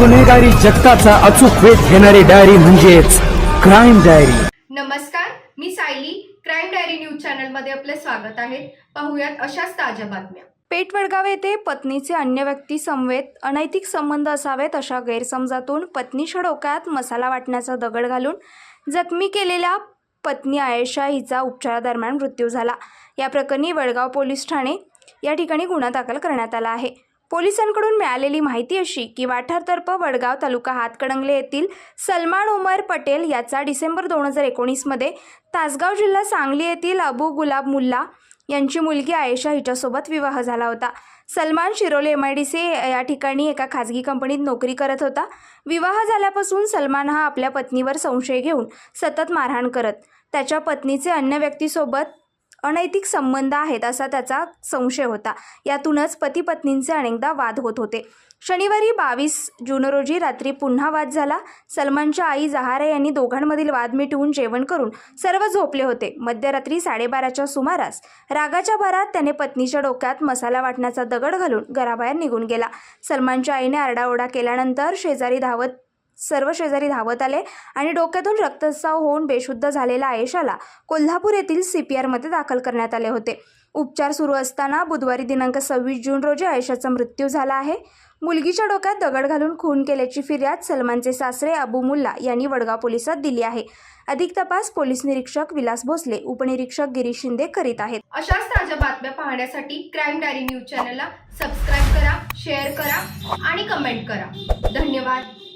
गुन्हेगारी जगताचा अचूक वेध घेणारी डायरी म्हणजेच क्राईम डायरी नमस्कार मी सायली. क्राईम डायरी न्यूज चॅनलमध्ये आपले स्वागत आहे. पाहुयात अशाच ताज्या बातम्या. पेठ वडगाव येथे पत्नीचे अन्य व्यक्ती समवेत अनैतिक संबंध असावेत अशा गैरसमजातून पत्नीच्या डोक्यात मसाला वाटण्याचा दगड घालून जखमी केलेल्या पत्नी आयेशा हिचा उपचारादरम्यान मृत्यू झाला. या प्रकरणी वडगाव पोलीस ठाणे या ठिकाणी गुन्हा दाखल करण्यात आला आहे. पोलिसांकडून मिळालेली माहिती अशी की वाठारतर्फ वडगाव तालुका हातकणंगले येथील सलमान उमर पटेल याचा डिसेंबर दोन हजार एकोणीसमध्ये तासगाव जिल्हा सांगली येथील अबू गुलाब मुल्ला यांची मुलगी आयेशा हिच्यासोबत विवाह झाला होता. Salman Shirole M I D C या ठिकाणी एका खाजगी कंपनीत नोकरी करत होता. विवाह झाल्यापासून सलमान हा आपल्या पत्नीवर संशय घेऊन सतत मारहाण करत. त्याच्या पत्नीचे अन्य व्यक्तीसोबत अनैतिक संबंध आहेत असा त्याचा संशय होता. यातूनच पती पत्नींचे अनेकदा वाद होत होते. शनिवारी बावीस जून रोजी रात्री पुन्हा वाद झाला. सलमानच्या आई जहारा यांनी दोघांमधील वाद मिटवून जेवण करून सर्व झोपले होते. मध्यरात्री साडेबाराच्या सुमारास रागाच्या भरात त्याने पत्नीच्या डोक्यात मसाला वाटण्याचा दगड घालून घराबाहेर निघून गेला. सलमानच्या आईने आरडाओरडा केल्यानंतर शेजारी धावत सर्व शेजारी धावत आले आणि डोक्यातून रक्तस्राव होऊन बेशुद्ध झालेल्या आयेशाला कोल्हापूर येथील सी पी आरमध्ये दाखल करण्यात आले होते. उपचार सुरू असताना बुधवारी दिनांक सव्वीस जून रोजी आयेशाचा मृत्यू झाला आहे. मुलगीच्या डोक्यात दगड घालून खून केल्याची फिर्याद सलमानचे सासरे अबू मुल्ला यांनी वडगाव पोलिसात दिली आहे. अधिक तपास पोलीस निरीक्षक विलास भोसले उपनिरीक्षक गिरीश शिंदे करीत आहेत. अशाच ताज्या बातम्या पाहण्यासाठी क्राईम डायरी न्यूज चॅनलला सबस्क्राईब करा शेअर करा आणि कमेंट करा. धन्यवाद.